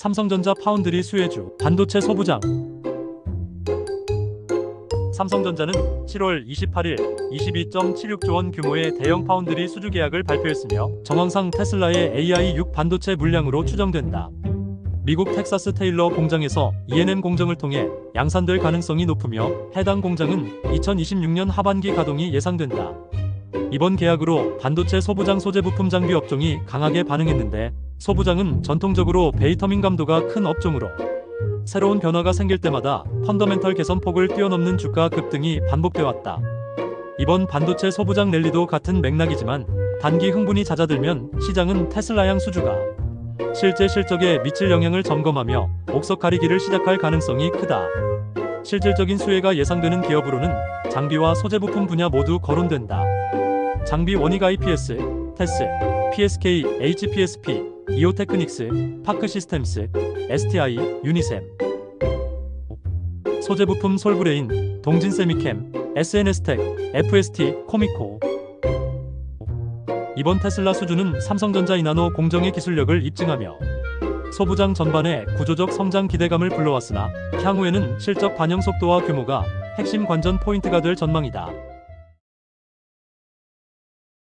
삼성전자 파운드리 수혜주 반도체 소부장 삼성전자는 7월 28일 22.76조 원 규모의 대형 파운드리 수주 계약을 발표했으며 정황상 테슬라의 AI6 반도체 물량으로 추정된다. 미국 텍사스 테일러 공장에서 ENM 공정을 통해 양산될 가능성이 높으며 해당 공장은 2026년 하반기 가동이 예상된다. 이번 계약으로 반도체 소부장 소재 부품 장비 업종이 강하게 반응했는데 소부장은 전통적으로 베이터민 감도가 큰 업종으로 새로운 변화가 생길 때마다 펀더멘털 개선폭을 뛰어넘는 주가 급등이 반복돼 왔다. 이번 반도체 소부장 랠리도 같은 맥락이지만 단기 흥분이 잦아들면 시장은 테슬라향 수주가 실제 실적에 미칠 영향을 점검하며 옥석 가리기를 시작할 가능성이 크다. 실질적인 수혜가 예상되는 기업으로는 장비와 소재 부품 분야 모두 거론된다. 장비 원익 IPS, 테스, PSK, HPSP, 이오테크닉스, 파크 시스템스, STI, 유니셈. 소재 부품 솔브레인, 동진 세미캠, SNS텍, FST, 코미코. 이번 테슬라 수주는 삼성전자 이나노 공정의 기술력을 입증하며 소부장 전반에 구조적 성장 기대감을 불러왔으나 향후에는 실적 반영 속도와 규모가 핵심 관전 포인트가 될 전망이다.